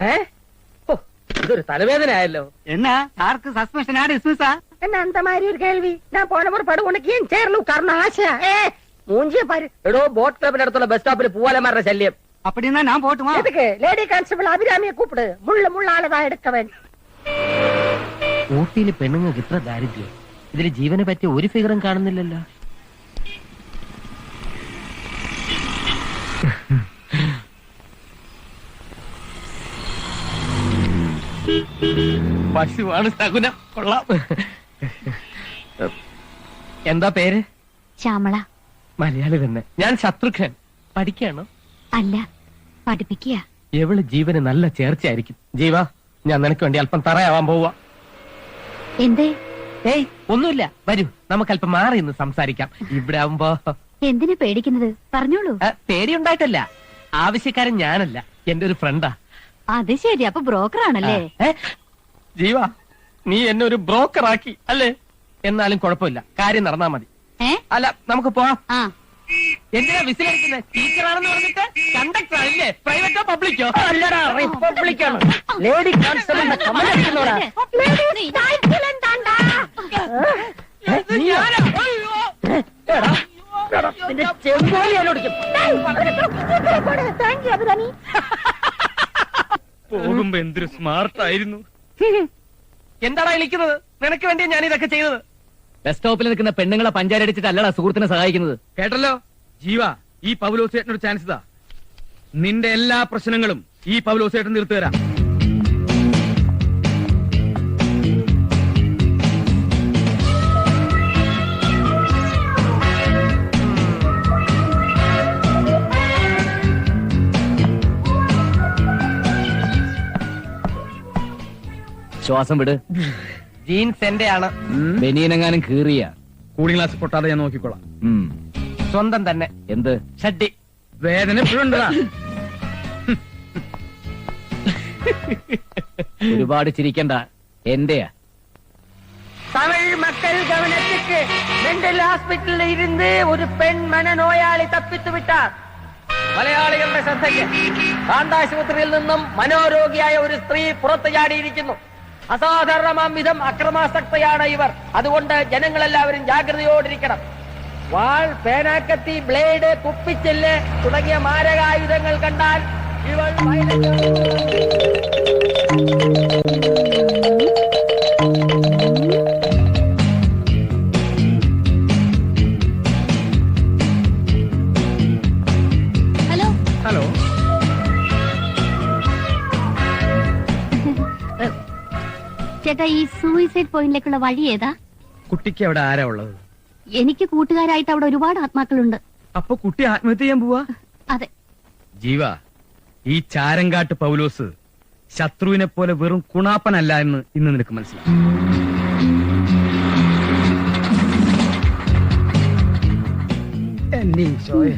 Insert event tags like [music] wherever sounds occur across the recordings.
ഏ? ഓ, ഇതൊരു തലവേദന ആയല്ലോ എന്നാ? സാർക്ക് സസ്പെൻഷനാ ഡിസ്മിസാ என்ன அந்த மாதிரி ஒரு கேள்வி நான் போன முறை படு உனக்கு ஏன் சேரலும் கர்ண ஆசையா ஏ மூஞ்சிய എടോ ബോട്ട് ക്ലബിന്റെ അടുത്തുള്ള ബസ് സ്റ്റോപ്പിൽ പൂവാലന്മാരുടെ ശല്യം. அப்படின்னா ഞാൻ போட்டுமா எதுக்கு லேடி கான்ஸ்டபிள் അഭിരാമിയെ கூப்பிடு முள்ள முள்ளாலதான் எடுக்கவன் ഊട്ടിയിലെ പെണ്ണുങ്ങൾക്ക് ഇത്ര ദാരിദ്ര്യം. ഇതിൽ ജീവനെ പറ്റിയ ഒരു ഫിഗറും കാണുന്നില്ലല്ലോ. [laughs] പശുവാണ് സകുനം കൊള്ളാം. എന്താ പേര്? ശ്യാമള. മലയാളി തന്നെ. ഞാൻ ശത്രുഘ്നൻ. പഠിക്കാണോ അല്ല പഠിപ്പിക്കുക. എവൾ ജീവന് നല്ല ചേർച്ചയായിരിക്കും. ജീവ ഞാൻ നിനക്ക് വേണ്ടി അല്പം തറയാവാൻ പോവാ എന്തേ? ഏയ് ഒന്നുമില്ല. വരൂ നമുക്ക് അല്പം മാറി ഇന്ന് സംസാരിക്കാം. ഇവിടെ ആവുമ്പോ എന്തിനു പേടിക്കുന്നത്? പറഞ്ഞോളൂ. പേടി ഉണ്ടായിട്ടല്ല. ആവശ്യക്കാരൻ ഞാനല്ല. എന്റെ ഒരു ഫ്രണ്ടാ അത് ശരി അപ്പൊ ബ്രോക്കർ ആണല്ലേ ജീവ നീ എന്നെ ഒരു ബ്രോക്കർ ആക്കി അല്ലേ എന്നാലും കുഴപ്പമില്ല കാര്യം നടന്നാ മതി അല്ല നമുക്ക് പോവാം ആ എന്തിനാ വിസിലടിക്കുന്നത് ടീച്ചറാണെന്ന് പറഞ്ഞിട്ട് കണ്ടക്ടർ അല്ലേ പ്രൈവറ്റോ പബ്ലിക്കോ അല്ലടാ റിപ്പബ്ലിക്കാണ് ലേഡി കോൺസ്റ്റബിളിന്റെ കമലടിക്കുന്നോടാ താങ്ക് യു എന്നോടിക്കും പോകുമ്പോ എന്തൊരു സ്മാർട്ട് ആയിരുന്നു. എന്താടാ വിളിക്കുന്നത് നിനക്ക് വേണ്ടി ഞാൻ ഇതൊക്കെ ചെയ്തത് ബസ് സ്റ്റോപ്പിൽ നിൽക്കുന്ന പെണ്ണുങ്ങളെ പഞ്ചാരടിച്ചിട്ടല്ലടാ സുഹൃത്തിനെ സഹായിക്കുന്നത്. കേട്ടല്ലോ? ജീവ ഈ പൗലോസേട്ടനൊരു ചാൻസ് ഇതാ. നിന്റെ എല്ലാ പ്രശ്നങ്ങളും ഈ പൗലോസേട്ടൻ തീർത്തു തരാം ശ്വാസം വിട് ജീൻസ് എന്റെ ആണ് ബനിയനെങ്ങാനും കീറിയ കൂളിംഗ് ഗ്ലാസ് പൊട്ടാതെ ഞാൻ നോക്കിക്കോളാം സ്വന്തം തന്നെ എന്ത് ഷഡ്ഡി വേദന എപ്പോഴും ഉണ്ടതാ ഒരുപാട് ചിരിക്കണ്ട എന്റെയാ தமிழ் மக்கள் கவனத்துக்கு மெண்டல் ஹாஸ்பிட்டலில் இருந்து ஒரு பெண் மனநோயாளி தப்பித்து விட்டார் മലയാളികളുടെ ശ്രദ്ധയ്ക്ക് കാണ്ടാശുപത്രിയിൽ നിന്നും മനോരോഗിയായ ഒരു സ്ത്രീ പുറത്തു ചാടിയിരിക്കുന്നു അസാധാരണമാം വിധം അക്രമാസക്തയാണ് ഇവർ. അതുകൊണ്ട് ജനങ്ങളെല്ലാവരും ജാഗ്രതയോടിരിക്കണം. വാൾ പേനാക്കത്തി ബ്ലേഡ് കുപ്പിച്ചെല്ല് തുടങ്ങിയ മാരകായുധങ്ങൾ കണ്ടാൽ ഇവൾ ചേട്ടാ ഈ സൂയിസൈഡ് പോയിന്റിലേക്കുള്ള വഴി ഏതാ? കുട്ടിക്ക് അവിടെ ആരാ ഉള്ളത്? എനിക്ക് കൂട്ടുകാരായിട്ട് അവിടെ ഒരുപാട് ആത്മാക്കളുണ്ട്. അപ്പൊ കുട്ടി ആത്മഹത്യ ചെയ്യാൻ പോവാ? അതെ. ജീവ ഈ ചാരങ്കാട്ട് പൗലോസ് ശത്രുവിനെ പോലെ വെറും കുണാപ്പനല്ല എന്ന് ഇന്ന് നിനക്ക് മനസ്സിലാവും എന്നെ ഈശോയെ.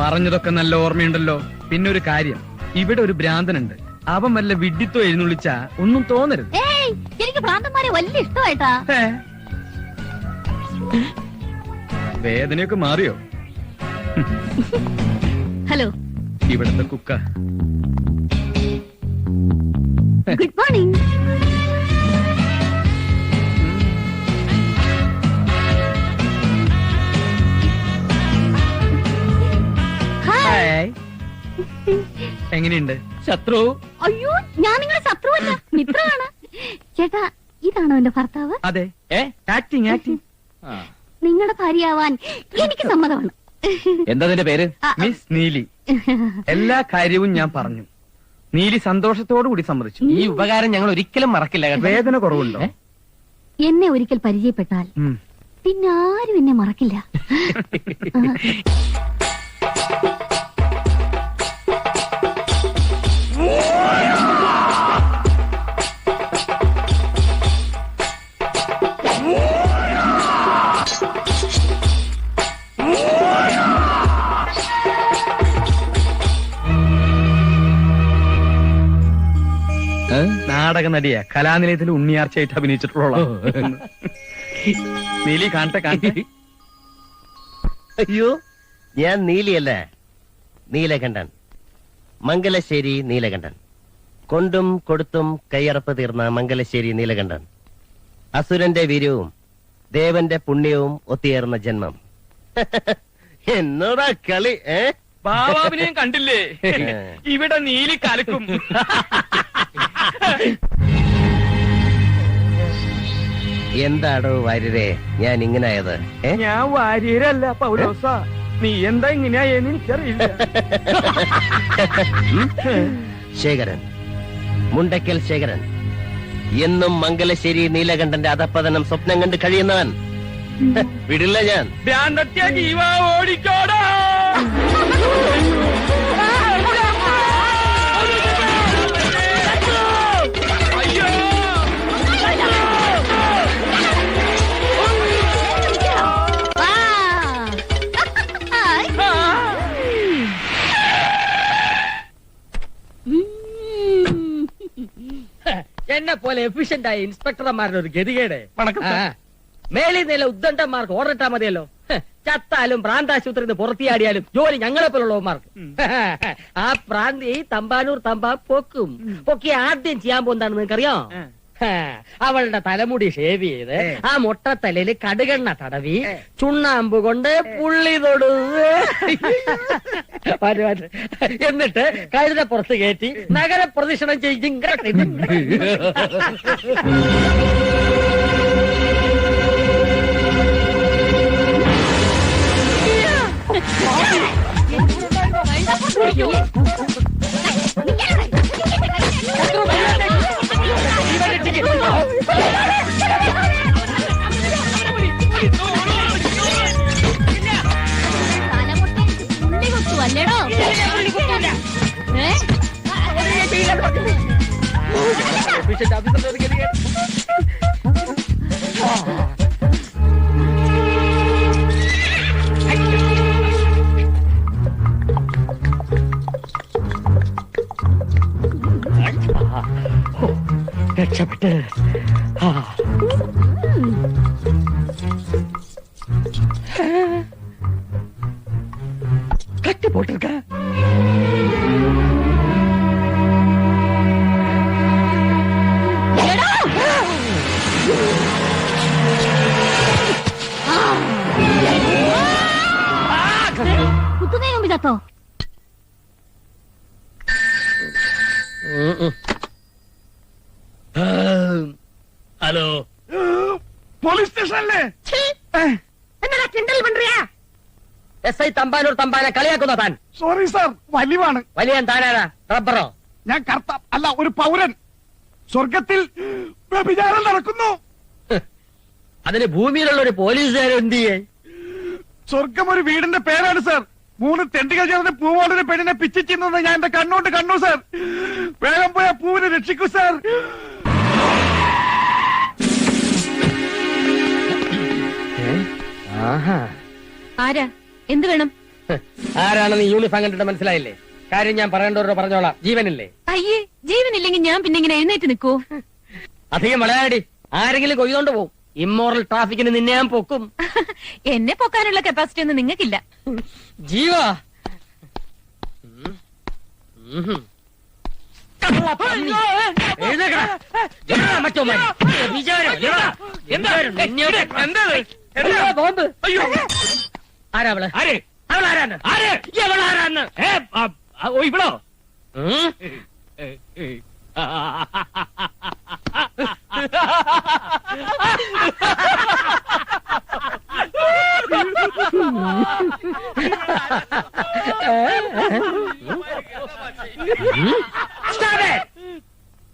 പറഞ്ഞതൊക്കെ നല്ല ഓർമ്മയുണ്ടല്ലോ. പിന്നെ ഒരു കാര്യം. ഇവിടെ ഒരു ഭ്രാന്തനുണ്ട്. അവൻ വല്ല വിഡിത്തോ എഴുന്നള്ളിച്ച ഒന്നും തോന്നരുത്. ഏയ് എനിക്ക് ഭ്രാന്തന്മാരെ വലിയ ഇഷ്ടമായിട്ടാ? വേദനയൊക്കെ മാറിയോ? ഹലോ. ഇവിടുത്തെ കുക്ക. Good morning. എങ്ങനെയുണ്ട്? ശത്രു? അയ്യോ ഞാൻ നിങ്ങളുടെ ശത്രുവല്ല മിത്രമാണ്. ചേട്ടാ ഇതാണോ എന്റെ ഭർത്താവ്? അതെ. ആക്ടിങ് ആക്ടിങ് നിങ്ങളുടെ ഭാര്യയാവാൻ എനിക്ക് സമ്മതമാണ്. എന്താ നിന്റെ പേര്? മിസ് നീലി. എല്ലാ കാര്യവും ഞാൻ പറഞ്ഞു. നീലി സന്തോഷത്തോടു കൂടി സമ്മതിച്ചു. ഈ ഉപകാരം ഞങ്ങൾ ഒരിക്കലും മറക്കില്ല വേദന കുറവുണ്ടോ? എന്നെ ഒരിക്കൽ പരിചയപ്പെട്ടാൽ പിന്നെ ആരും എന്നെ മറക്കില്ല. [laughs] നാടക നടിയാ. കലാനിലയത്തിൽ ഉണ്ണിയാർച്ചയായിട്ട് അഭിനയിച്ചിട്ടുള്ള നീലി കാണട്ടെ കാണട്ടെ. അയ്യോ. ഞാൻ നീലിയല്ലേ? നീലകണ്ഠൻ. മംഗലശ്ശേരി നീലകണ്ഠൻ. കൊണ്ടും കൊടുത്തും കൈയറപ്പ് തീർന്ന മംഗലശ്ശേരി നീലകണ്ഠൻ. അസുരന്റെ വീര്യവും ദേവന്റെ പുണ്യവും ഒത്തുചേർന്ന ജന്മം. [laughs] എന്നോടാ കളി ഏ? ബാബാവിനെയും കണ്ടില്ലേ? ഇവിടെ നീലി കലക്കും. എന്താടോ വാര്യരെ? ഞാൻ ഇങ്ങനായത് ഞാൻ വാര്യരല്ല പൗലോസ. നീ എന്താ ഇങ്ങനെയായെന്ന് എനിക്കറിയില്ല. ശേഖരൻ മുണ്ടക്കൽ ശേഖരൻ. എന്നും മംഗലശ്ശേരി നീലകണ്ഠന്റെ അധപ്പതനം സ്വപ്നം കണ്ട് കഴിയുന്നവൻ. വിടില്ല ഞാൻ. ഓടിക്കോടാ. പോലെ എഫിഷ്യന്റ് ആയ ഇൻസ്പെക്ടർമാരുടെ ഒരു ഗതികേട്. വണക്കം സാർ. മേലിൽ നില ഉദ്ദണ്ഡന്മാർക്ക് ഓർഡർ ഇട്ടാ മതിയല്ലോ. ഹ്, ചത്താലും പ്രാന്താശുപത്രിയിൽ നിന്ന് പുറത്തിയാടിയാലും ജോലി ഞങ്ങളെ പോലുള്ളവന്മാർക്ക്. ആ പ്രാന്തി തമ്പാനൂർ തമ്പാ പൊക്കും. പൊക്കി ആദ്യം ചെയ്യാൻ പോകുന്നതാണ് നിങ്ങൾക്കറിയോ? അവളുടെ തലമുടി ഷേവ് ചെയ്ത് ആ മുട്ടത്തലയിൽ കടുകെണ്ണ തടവി ചുണ്ണാമ്പ് കൊണ്ട് പുള്ളി തൊടു. എന്നിട്ട് കഴുത പുറത്ത് കയറ്റി നഗര പ്രദക്ഷിണം ചെയ്യും. തലമുട്ടയിൽ അല്ലേടോ? chapter. ഹലോ. പോലീസ് സ്റ്റേഷനല്ലേ? എന്നടാ കിണ്ടൽ പണ്ടിയാ എസ് ഐ തമ്പാനൂർ തമ്പാനെ കളിയാക്കുന്ന താൻ. Sorry sir. വലിവാണ്. വലിയ താനാരാ? റബ്ബറോ? ഞാൻ കർത്ത അല്ല ഒരു പൗരൻ. സ്വർഗത്തിൽ വ്യഭിചാരം നടക്കുന്നു. അതിന് ഭൂമിയിലുള്ള ഒരു പോലീസുകാരൻ എന്ത് ചെയ്യേ സ്വർഗം ഒരു വീടിന്റെ പേരാണ് സർ. മൂന്ന് തെണ്ടികൾ ചേർന്ന് പൂവോടൊരു പെണ്ണിനെ പിച്ചിച്ചിരുന്നത് ഞാൻ എന്റെ കണ്ണോണ്ട് കണ്ടു സർ. വേഗം പോയ പൂവിനെ രക്ഷിക്കൂ സർ. ആഹാ. ആരാ? എന്ത് വേണം? ആരാണെന്ന് യൂണിഫോം കണ്ടിട്ട് മനസ്സിലായില്ലേ? കാര്യം ഞാൻ പറയേണ്ടവരോട് പറഞ്ഞോളാം. ജീവനില്ലേ? അയ്യേ ജീവനില്ലെങ്കിൽ ഞാൻ പിന്നെ ഇങ്ങനെ എഴുന്നേറ്റ് നിൽക്കൂ. അധികം വളയാടി ആരെങ്കിലും കൊയ്തോണ്ട് പോവും. ഇമ്മോറൽ ട്രാഫിക്കിന് നിന്നെ ഞാൻ പൊക്കും. [laughs] എന്നെ പൊക്കാനുള്ള കപ്പാസിറ്റി ഒന്നും നിങ്ങൾക്കില്ല. ജീവ. മറ്റോ ബോംബ് അയ്യോ ആരെ അവളാരാണ് ആരെ? ഏ, ഓ it!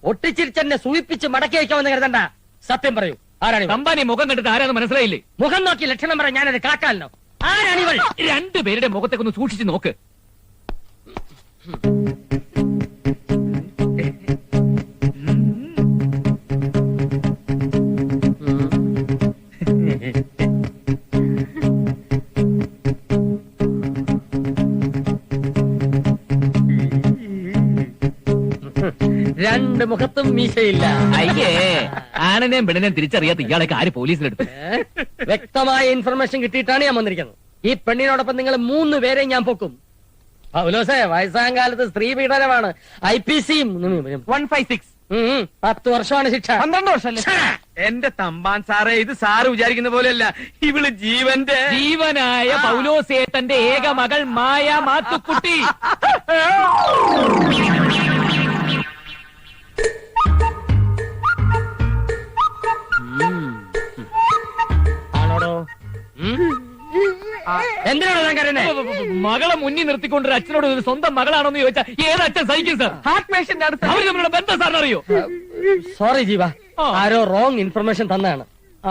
ഒട്ടിച്ചിരിച്ചെന്നെ സൂയിപ്പിച്ച് മടക്കി വയ്ക്കാമെന്ന് കരുതണ്ട. സത്യം പറയൂ. ആരാണ്? തമ്പാനി മുഖം കണ്ടിട്ട് ആരാന്ന് മനസ്സിലായില്ലേ? മുഖം നോക്കി ലക്ഷണം പറയാൻ ഞാനത് കാക്കാലോ ആരാണിവൾ? രണ്ടുപേരുടെ മുഖത്തേക്കൊന്ന് സൂക്ഷിച്ച് നോക്ക്. രണ്ട് മുഖത്തും മീശയില്ല. അയ്യേ ആണിനെയും പെണ്ണിനെയും തിരിച്ചറിയാത്ത ഇയാളൊക്കെ ആര് പോലീസിലെടുത്തു? വ്യക്തമായ ഇൻഫർമേഷൻ കിട്ടിയിട്ടാണ് ഞാൻ വന്നിരിക്കുന്നത്. ഈ പെണ്ണിനോടൊപ്പം നിങ്ങൾ മൂന്ന് പേരെ ഞാൻ പൊക്കും. പൗലോസേ വയസ്സാം കാലത്ത് സ്ത്രീ പീഡനമാണ്. ഐ പി സിയും വൺ ഫൈവ് സിക്സ് പത്ത് വർഷമാണ് ശിക്ഷ. പന്ത്രണ്ട് വർഷമല്ലേ? എന്റെ തമ്പാൻ സാറേ ഇത് സാറ് വിചാരിക്കുന്ന പോലെയല്ല. ഇവൾ ജീവന്റെ ജീവനായ പൗലോസേട്ടന്റെ ഏക മകൾ മായ മാത്തുക്കുട്ടി. [laughs] എന്തിനാണോ ഞാൻ കരുതുന്നത് മകളെ മുന്നിൽ നിർത്തിക്കൊണ്ട് ഒരു അച്ഛനോട് ഒരു സ്വന്തം മകളാണോന്ന് ചോദിച്ചാൽ ഏത് അച്ഛൻ സഹിക്കും സാർ ഹാർട്ട് പേഷ്യന്റ് അടുത്ത് അവർ തമ്മിലുള്ള ബന്ധം സാറിന് അറിയോ? സോറി ജീവ. ആരോ റോങ് ഇൻഫർമേഷൻ തന്നാണ്.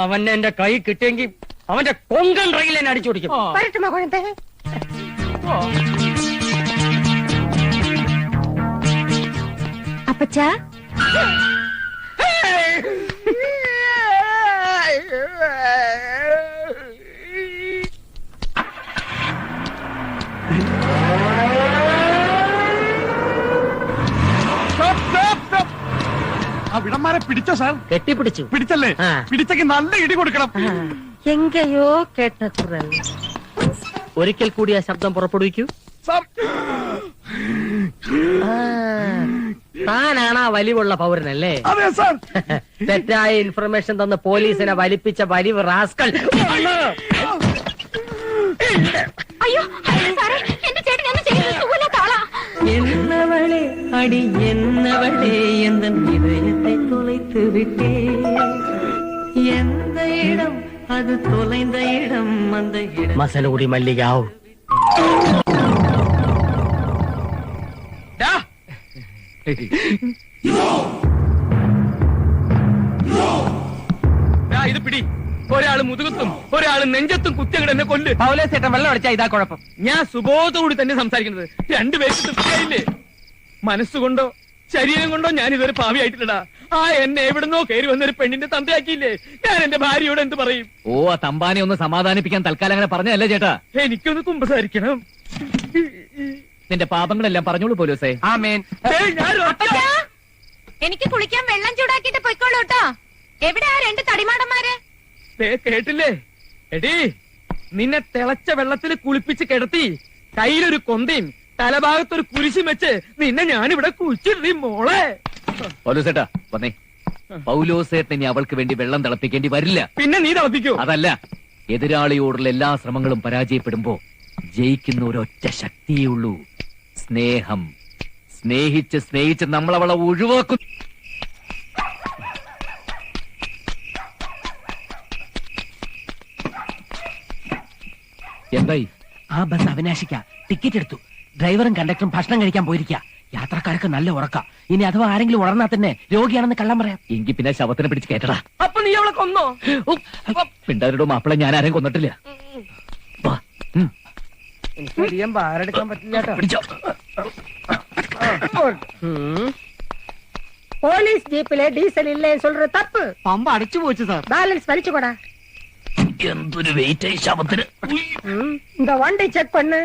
അവൻ എന്റെ കൈ കിട്ടിയെങ്കിൽ അവന്റെ കൊങ്കൺ റെയിൽ എന്നെ അടിച്ചു പിടിക്കും. അപ്പച്ചാ? ആ വിടന്മാരെ പിടിച്ചോ സാർ? കെട്ടിപ്പിടിച്ചു. പിടിച്ചല്ലേ? ആ. പിടിച്ചെങ്കിൽ നല്ല ഇടി കൊടുക്കണം. എങ്കയോ കേട്ട കുറൽ ഒരിക്കൽ കൂടി ആ ശബ്ദം പുറപ്പെടുവിക്കൂ. സാർ. ആ, താനാണ് ആ വലിവുള്ള പൗരനല്ലേ? അതെ സാർ. തെറ്റായ ഇൻഫർമേഷൻ തന്ന് പോലീസിനെ വലിപ്പിച്ച വലിവ് റാസ്കൾ അയ്യോ. സാറേ എന്റെ ചേട്ടൻ என்னவளே அடி என்னவளே எந்த இதயத்தை தொலைத்து விட்டே எந்த இடம் அது தொலைந்த இடம் அந்த இடம்? மசனகுடி மல்லிகாவ் [laughs] இது பிடி. ഒരാൾ മുതുകത്തും ഒരാൾ നെഞ്ചത്തും കുത്തിയങ്ങട് എന്നെ കൊല്ല്. പൗലോസേട്ടൻ വെള്ളം അടിച്ചാ ഇതാ കുഴപ്പം. ഞാൻ സുബോധത്തോടി തന്നെ സംസാരിക്കുന്നത്. രണ്ടുപേർക്ക് തൃപ്തിയായില്ലേ? മനസ്സുകൊണ്ടോ ശരീരം കൊണ്ടോ ഞാൻ ഇതൊരു പാവിയായിട്ടില്ലടാ. ആ എന്നെ എവിടുന്നോ കയറി വന്നൊരു പെണ്ണിന്റെ തന്തയാക്കിയില്ലേ? ഞാൻ എന്റെ ഭാര്യയോട് എന്ത് പറയും? ഓ ആ തമ്പാനെ ഒന്ന് സമാധാനിപ്പിക്കാൻ തൽക്കാലം അങ്ങനെ പറഞ്ഞതല്ലേ ചേട്ടാ? എനിക്കൊന്ന് കുമ്പസാരിക്കണം. നിന്റെ പാപങ്ങളെല്ലാം പറഞ്ഞോളൂ പോലീസേ. ആ മേൻ ഒറ്റ- എനിക്ക് കുളിക്കാൻ വെള്ളം ചൂടാക്കിട്ട് പൊയ്ക്കോളൂ കേട്ടോ. എവിടെ ആ രണ്ട് തടിമാടന്മാര്? കേട്ടില്ലേ? എടി നിന്നെ തിളച്ച വെള്ളത്തിൽ കുളിപ്പിച്ച് കിടത്തി കയ്യിലൊരു കൊന്തയും തലഭാഗത്തൊരു കുരിശും വെച്ച് നിന്നെ ഞാനിവിടെ കുഴിച്ചിടീ മോളെ. പൗലോസേട്ടാ വന്നേ. പൗലോസേട്ടൻ ഇനി അവൾക്ക് വേണ്ടി വെള്ളം തിളപ്പിക്കേണ്ടി വരില്ല. പിന്നെ നീ തിളപ്പിക്കൂ? അതല്ല എതിരാളിയോടുള്ള എല്ലാ ശ്രമങ്ങളും പരാജയപ്പെടുമ്പോ ജയിക്കുന്ന ഒരൊറ്റ ശക്തിയേ ഉള്ളൂ. സ്നേഹം. സ്നേഹിച്ച് സ്നേഹിച്ച് നമ്മളവളെ അവളെ ഒഴിവാക്കും എന്തായി ആ ബസ് അവിനാശിക്ക ടിക്കറ്റ് എടുത്തു ഡ്രൈവറും കണ്ടക്ടറും ഭക്ഷണം കഴിക്കാൻ പോയിരിക്ക യാത്രക്കാർക്ക് നല്ല ഉറക്ക ഇനി അഥവാ ആരെങ്കിലും ഉണർന്നാൽ തന്നെ രോഗിയാണെന്ന് കള്ളം പറയാം എങ്കി പിന്നെ ശവത്തിനെ പിടിച്ച് കേട്ടടാ അപ്പൊ നീ അവളെ കൊന്നോ പിണ്ടാരുടെ മാപ്പിളെ ഞാൻ ആരെയും കൊന്നിട്ടില്ല വാ, ഉം, എനിക്ക് അധികം ഭാരെടുക്കാൻ പറ്റില്ല കേട്ടോ പിടിച്ചോ போலீஸ் ஜீப்ல டீசல் இல்லைன்னு சொல்ற தப்பு പമ്പ അടിച്ചു പോച്ചു സാർ பேலன்ஸ் வலிச்சுக்கூடா എന്തൊരു വെയിറ്റ് ആയി ശവത്തിന് ഉയ്. இந்த வண்டி செக் பண்ணு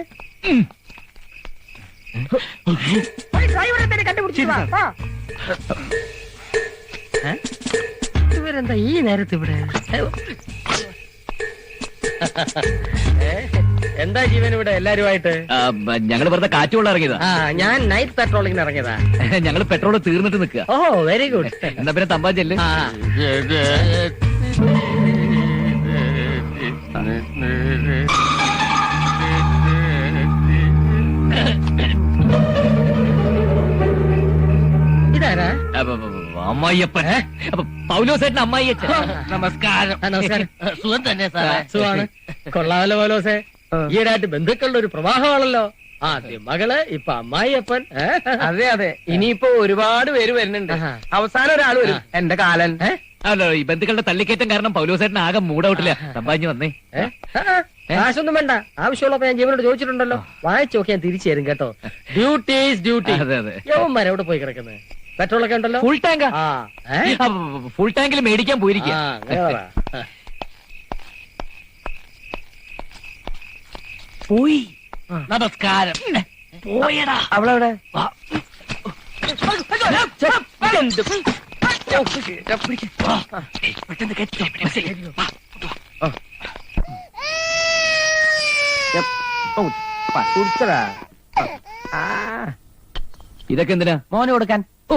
போய் டிரைவரை தேடி கண்டுபிடிச்சு வா போ. ഏ? ഇവരെന്താ ഈ നേരത്ത് ഇവിടെ എന്താ ജീവൻ ഇവിടെ എല്ലാരുമായിട്ട് ആ, ഞങ്ങള് വെറുതെ കാറ്റുകൊള്ള ഇറങ്ങിയതാ ആ ഞാൻ നൈറ്റ് പെട്രോളിങ്ങിന് ഇറങ്ങിയതാ ഞങ്ങള് പെട്രോൾ തീർന്നിട്ട് നിൽക്കുക ഓ വെരി ഗുഡ് എന്നാ പിന്നെ തമ്പാൻ ചെല്ല് ആ ഇതാരാ? അമ്മായിയപ്പൻ. പൗലോസേട്ടൻ അമ്മായിയച്ഛൻ. നമസ്കാരം. നമസ്കാരം. സുഖം തന്നെ സാറേ. സുഖമാണ്. കൊള്ളാമല്ലോ പോലോസെ. ഈയിടായിട്ട് ബന്ധുക്കളുടെ ഒരു പ്രവാഹമാണല്ലോ. ആദ്യം മകൾ ഇപ്പൊ അമ്മായിയപ്പൻ? അതെ അതെ. ഇനിയിപ്പോ ഒരുപാട് പേര് വരുന്നുണ്ട്. അവസാനം ഒരാൾ വരും. എന്റെ കാലൻ. ഏ? അല്ല ഈ ബന്ധുക്കളുടെ തള്ളിക്കയറ്റം കാരണം പൗലോസേട്ടൻ ആകെ മൂടൗട്ടില്ല തമ്പാഞ്ഞു വന്നേ കാശൊന്നും വേണ്ട ആവശ്യമുള്ളപ്പോ ഞാൻ ജീവനോട് ചോദിച്ചിട്ടുണ്ടല്ലോ വായിച്ചു നോക്കി ഞാൻ തിരിച്ചു തരും കേട്ടോ ഡ്യൂട്ടി ഡ്യൂട്ടി അതെ അതെ യവന്മാരെ എവിടെ പോയി കിടക്കുന്നത് പെട്രോൾ ഒക്കെ ഉണ്ടല്ലോ ഫുൾ ടാങ്ക് ഫുൾ ടാങ്കിൽ മേടിക്കാൻ പോയിരിക്കുക. പോയി നമസ്കാരം പോയടാ അവളെവിടെ ഇതൊക്കെ എന്തിനാ? മോന് കൊടുക്കാൻ. ഓ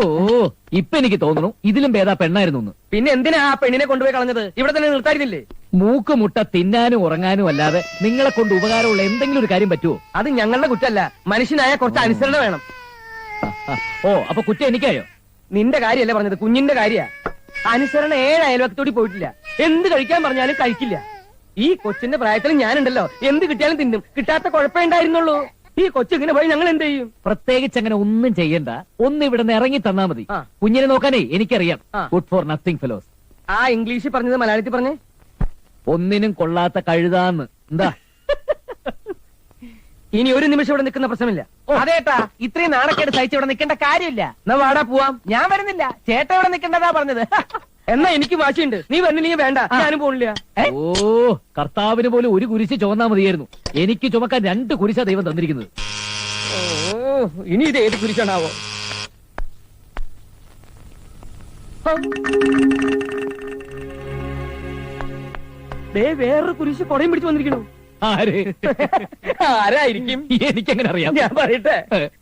ഇപ്പൊ എനിക്ക് തോന്നുന്നു ഇതിലും ഭേദാ പെണ്ണായിരുന്നു പിന്നെ എന്തിനാ ആ പെണ്ണിനെ കൊണ്ടുപോയി കളഞ്ഞത്? ഇവിടെ തന്നെ നിർത്തായിരുന്നില്ലേ മൂക്ക് മുട്ട തിന്നാനും ഉറങ്ങാനും അല്ലാതെ നിങ്ങളെ കൊണ്ട് ഉപകാരമുള്ള എന്തെങ്കിലും ഒരു കാര്യം പറ്റുമോ അത് ഞങ്ങളുടെ കുറ്റല്ല മനുഷ്യനായ കുറച്ച് അനുസരണ വേണം. ഓ അപ്പൊ കുറ്റം എനിക്കായോ? നിന്റെ കാര്യല്ലേ പറഞ്ഞത് കുഞ്ഞിന്റെ കാര്യ. അനുസരണ ഏഴ് അയൽവക്കത്തോടി പോയിട്ടില്ല. എന്ത് കഴിക്കാൻ പറഞ്ഞാലും കഴിക്കില്ല. ഈ കൊച്ചിന്റെ പ്രായത്തിൽ ഞാനുണ്ടല്ലോ. എന്ത് കിട്ടിയാലും തിന്നും. കിട്ടാത്ത കുഴപ്പമേ ഉണ്ടായിരുന്നുള്ളൂ. ഈ കൊച്ചിങ്ങനെ പോയി ഞങ്ങൾ എന്ത് ചെയ്യും? പ്രത്യേകിച്ച് അങ്ങനെ ഒന്നും ചെയ്യണ്ട. ഒന്ന് ഇവിടെ നിന്ന് ഇറങ്ങി തന്നാ മതി. ആ. കുഞ്ഞിനെ നോക്കാനേ എനിക്കറിയാം. ആ. ഗുഡ് ഫോർ നത്തിങ് ഫെലോസ് ആ ഇംഗ്ലീഷിൽ പറഞ്ഞത് മലയാളത്തിൽ പറഞ്ഞേ? ഒന്നിനും കൊള്ളാത്ത കഴുതാന്ന്. എന്താ? ഇനി ഒരു നിമിഷം ഇവിടെ നിൽക്കുന്ന പ്രശ്നമില്ല. അതേട്ടാ ഇത്രയും നാണക്കേട് സഹിച്ച് ഇവിടെ നിൽക്കേണ്ട കാര്യമില്ല. എന്നാ വാടാ പോവാം. ഞാൻ വരുന്നില്ല. ചേട്ട ഇവിടെ നിൽക്കേണ്ടതാ പറഞ്ഞത്. [laughs] എന്നാ എനിക്ക് വാശിയുണ്ട്. നീ വരുന്നില്ലെങ്കിൽ വേണ്ട. ഞാനും പോണില്ല. ഓ കർത്താവിന് പോലും ഒരു കുരിശ് ചുമന്നാ മതിയായിരുന്നു. എനിക്ക് ചുമക്കാൻ രണ്ട് കുരിശാ ദൈവം തന്നിരിക്കുന്നത്. ഓ ഇനി ഇത് ഏത് കുരിശാണാവോ? ദേ വേറൊരു കുരിശ് കൊടയും പിടിച്ചു വന്നിരിക്കണു ആര്? ആരായിരിക്കും? എനിക്കെങ്ങനെ അറിയാം. ഞാൻ പറയട്ടെ.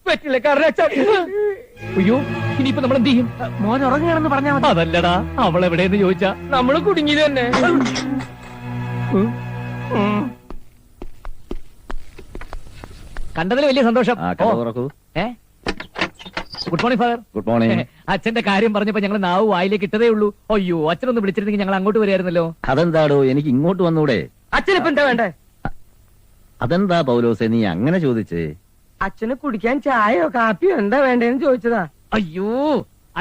പറ്റില്ല അയ്യോ ഇനിയിപ്പോ നമ്മൾ എന്ത് ചെയ്യും? മോൻ ഉറങ്ങുകയാണെന്ന് പറഞ്ഞാൽ മതി. അതല്ലടാ അവൾ എവിടെയെന്ന് ചോദിച്ചാ നമ്മൾ കുടുങ്ങിയത് തന്നെ. കണ്ടതിൽ വലിയ സന്തോഷം? Good morning father good morning അച്ഛന്റെ കാര്യം പറഞ്ഞപ്പോ ഞങ്ങൾ നാവ് വായിലേക്ക് ഇട്ടതേ ഉള്ളൂ. അയ്യോ അച്ഛനൊന്ന് വിളിച്ചിരുന്നെങ്കിൽ ഞങ്ങൾ അങ്ങോട്ട് വരായിരുന്നല്ലോ അതെന്താടോ എനിക്ക് ഇങ്ങോട്ട് വന്നൂടെ. അച്ഛനിപ്പോ എന്താ വേണ്ടേ? അതെന്താ പൗലോസെ നീ അങ്ങനെ ചോദിച്ചേ? അച്ഛന് കുടിക്കാൻ ചായയോ കാപ്പിയോ എന്താ വേണ്ടേന്ന് ചോദിച്ചതാ. അയ്യോ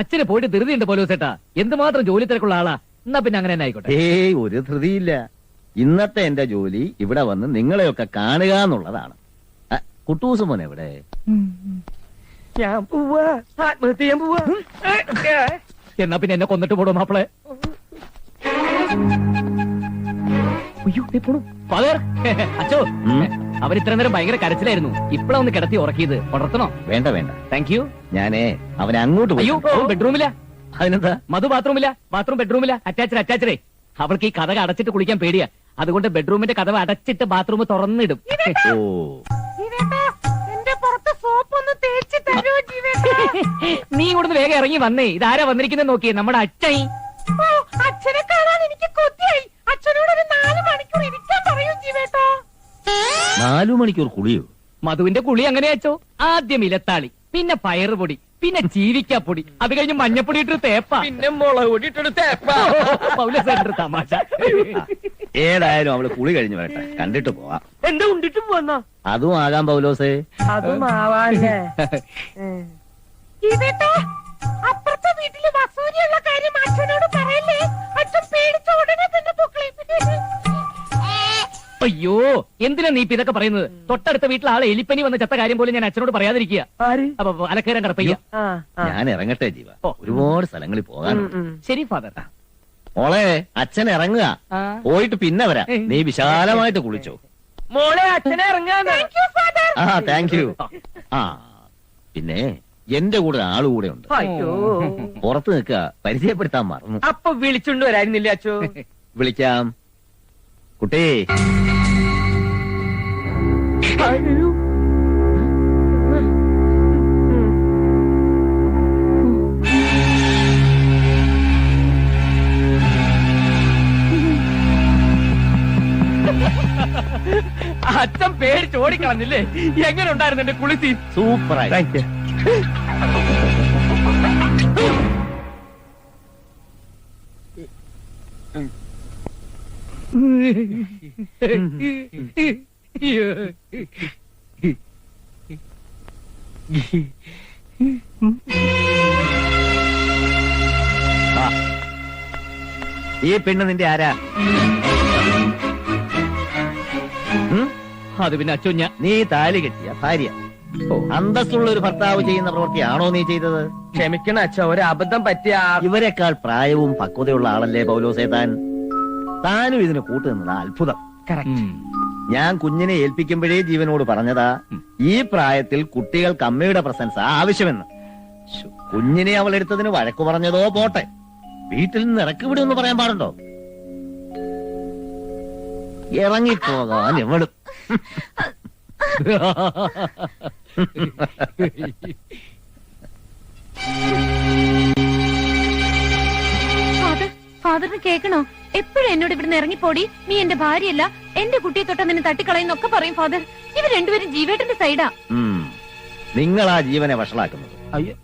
അച്ഛനെ പോയിട്ട് ധൃതിയുണ്ട് പോലോ ചേട്ടാ എന്തുമാത്രം ജോലി തിരക്കുള്ള ആളാ. എന്നാ പിന്നെ അങ്ങനെ തന്നെ ആയിക്കോട്ടെ. ഏയ് ഒരു ധൃതിയില്ല. ഇന്നത്തെ എന്റെ ജോലി ഇവിടെ വന്ന് നിങ്ങളെയൊക്കെ കാണുക എന്നുള്ളതാണ്. ആ, കുട്ടൂസ് മോൻ എവിടെ? ഞാൻ പോവാ. ആത്മഹത്യ ചെയ്യാൻ പോവാ. എന്നാ പിന്നെ എന്നെ കൊന്നിട്ട് പോടോ മാപ്പിളെ. അയ്യോ ദേ പോണു. ഫാദർ [laughs] അച്ഛോ ഉം? അവർ ഇത്ര നേരം ഭയങ്കര കരച്ചിലായിരുന്നു. ഇപ്പഴാ ഒന്ന് കിടത്തി ഉറക്കിയത്. ഉണർത്തണോ? വേണ്ട വേണ്ട. താങ്ക് യു ഞാനേ അവനെ അങ്ങോട്ട് പോയി അയ്യോ അവൻ ബെഡ്റൂമില്ല അതിനെന്താ? മധു ബാത്റൂമില്ല ബാത്റൂം ബെഡ്റൂമില്ല അറ്റാച്ചഡ് അറ്റാച്ചഡേ അവൾക്ക് ഈ കഥ അടച്ചിട്ട് കുളിക്കാൻ പേടിയാ. അതുകൊണ്ട് ബെഡ്റൂമിന്റെ കഥ അടച്ചിട്ട് ബാത്റൂം തുറന്നിടും. ഓ. എന്റെ പുറത്ത് സോപ്പ് ഒന്ന് തേച്ച് തരുമോ [laughs] നീ ഇവിടുന്ന് വേഗം ഇറങ്ങി വന്നേ. ഇതാരാ വന്നിരിക്കുന്നത് നോക്കിയേ? നമ്മുടെ അച്ഛൻ. അച്ഛനെ കാണാൻ എനിക്ക് കൊതിയായി. അച്ഛനോട് ഒരു നാല് നാലു മണിക്കൂർ കുളിയോ മധുവിന്റെ കുളി അങ്ങനെ വെച്ചോ ആദ്യം ഇലത്താളി പിന്നെ പയറുപൊടി പിന്നെ ചീവിക്കാപ്പൊടി അത് കഴിഞ്ഞ് മഞ്ഞപ്പൊടി ഇട്ടൊരു തേപ്പ. പിന്നെ മുളക് പൊടി ഇട്ടൊരു തേപ്പ. പൗലസേന്റെ തമാശ. ഏതായാലും അവൾ കുളി കഴിഞ്ഞു വരട്ടെ. കണ്ടിട്ട് പോവാം. എന്താ ഉണ്ടിട്ട് പോന്നാ അതും ആകാം പൗലോസേ അതും ആവാല്ലേ ജീവേട്ടാ [laughs] അപ്പുറത്തെ വീട്ടിൽ വസൂരിയുള്ള കാര്യം അച്ഛനോട് പറയല്ലേ? അച്ഛൻ പേടിച്ച ഉടനെ തന്നെ പൊക്കളി അയ്യോ എന്തിനാ നീ ഇപ്പൊ ഇതൊക്കെ പറയുന്നത്? തൊട്ടടുത്ത വീട്ടിൽ ആളെ എലിപ്പനി വന്ന ചത്ത കാര്യം പോലും ഞാൻ അച്ഛനോട് പറയാതിരിക്കുക. ആര്? അപ്പൊ അലക്കേരാൻ കടപ്പയ്യ. ഞാൻ ഇറങ്ങട്ടെ ജീവ. ഒരുപാട് സ്ഥലങ്ങളിൽ പോകാനുണ്ട്. ശരി ഫാദർ. മോളെ അച്ഛൻ ഇറങ്ങുക. പോയിട്ട് പിന്നെ വരാം. നീ വിശാലമായിട്ട് കുളിച്ചോ. മോളെ അച്ഛനെ ഇറങ്ങുക ആ താങ്ക് യു ആ. പിന്നെ എന്റെ കൂടെ ആൾ കൂടെ ഉണ്ട്. അയ്യോ. പുറത്ത് നിൽക്കുക. പരിചയപ്പെടുത്താൻ മറന്നു. അപ്പൊ വിളിച്ചുകൊണ്ട് വരായിരുന്നില്ല അച്ഛോ? വിളിക്കാം. കുട്ടി. അയ്യോ. അച്ഛൻ പേടിച്ച് ഓടിക്കളഞ്ഞില്ലേ എങ്ങനെ ഉണ്ടായിരുന്നു എന്റെ കുളിസി സൂപ്പറായി ആ. ഈ പെണ്ണ് നിന്റെ ആരാ? അത് പിന്നെ അച്ഛൻ നീ താലി കെട്ടിയ ഭാര്യ. അന്തസ്സുള്ള ഒരു ഭർത്താവ് ചെയ്യുന്ന പ്രവൃത്തിയാണോ നീ ചെയ്തത്? ക്ഷമിക്കണ അച്ഛ ഒരു അബദ്ധം പറ്റിയ. ഇവരെക്കാൾ പ്രായവും പക്വതയുള്ള ആളല്ലേ പൗലോസേ താൻ? താനും ഇതിന് കൂട്ടുനിന്നത് അത്ഭുതം. ഞാൻ കുഞ്ഞിനെ ഏൽപ്പിക്കുമ്പോഴേ ജീവനോട് പറഞ്ഞതാ ഈ പ്രായത്തിൽ കുട്ടികൾക്ക് അമ്മയുടെ പ്രസൻസ് ആവശ്യമെന്ന്. കുഞ്ഞിനെ അവൾ എടുത്തതിന് വഴക്കു പറഞ്ഞതോ പോട്ടെ. വീട്ടിൽ നിന്ന് ഇറക്കി വിടുമെന്ന് പറയാൻ പാടുണ്ടോ? ഇറങ്ങിപ്പോകാൻ എവളും. ഫാദർ [laughs] ഫാദറിന് കേൾക്കണോ? എപ്പോഴും എന്നോട് ഇവിടുന്ന് ഇറങ്ങിപ്പോടി. നീ എന്റെ ഭാര്യയല്ല എന്റെ കുട്ടിയെ തൊട്ടാ നിന്നെ തട്ടിക്കളയെന്നൊക്കെ പറയും ഫാദർ. ഇവർ രണ്ടുപേരും ജീവേട്ടന്റെ സൈഡാ നിങ്ങൾ ആ ജീവനെ വഷളാക്കുന്നത്. അയ്യോ.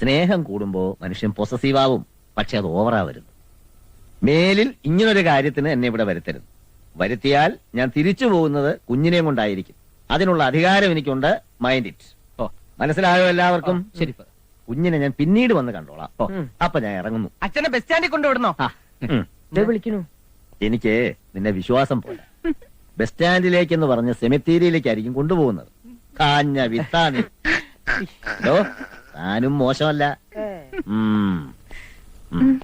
സ്നേഹം കൂടുമ്പോ മനുഷ്യൻ പൊസസീവാവും പക്ഷെ അത് ഓവറാ വരുന്നു. മേലിൽ ഇങ്ങനൊരു കാര്യത്തിന് എന്നെ ഇവിടെ വരുത്തരുത്. വരുത്തിയാൽ ഞാൻ തിരിച്ചു പോകുന്നത് കുഞ്ഞിനെയും കൊണ്ടായിരിക്കും. അതിനുള്ള അധികാരം എനിക്കുണ്ട് മൈൻഡ് ഇറ്റ് ഓ. മനസ്സിലായോ എല്ലാവർക്കും? ശരി ഫാദർ. കുഞ്ഞിനെ ഞാൻ പിന്നീട് വന്ന് കണ്ടോളാം. ഓ. അപ്പൊ ഞാൻ ഇറങ്ങുന്നു. അച്ഛനെ ബസ് സ്റ്റാൻഡിൽ കൊണ്ടുവിടണോ? വിളിക്കുന്നു. വിളിക്കണു എനിക്ക് നിന്നെ വിശ്വാസം പോലെ. ബസ് സ്റ്റാൻഡിലേക്ക് എന്ന് പറഞ്ഞ് സെമിത്തേരിയിലേക്കായിരിക്കും കൊണ്ടുപോകുന്നത്. കാഞ്ഞ വിത്താണി. [laughs] ഹലോ താനും മോശമല്ല. ഉം. ഉം.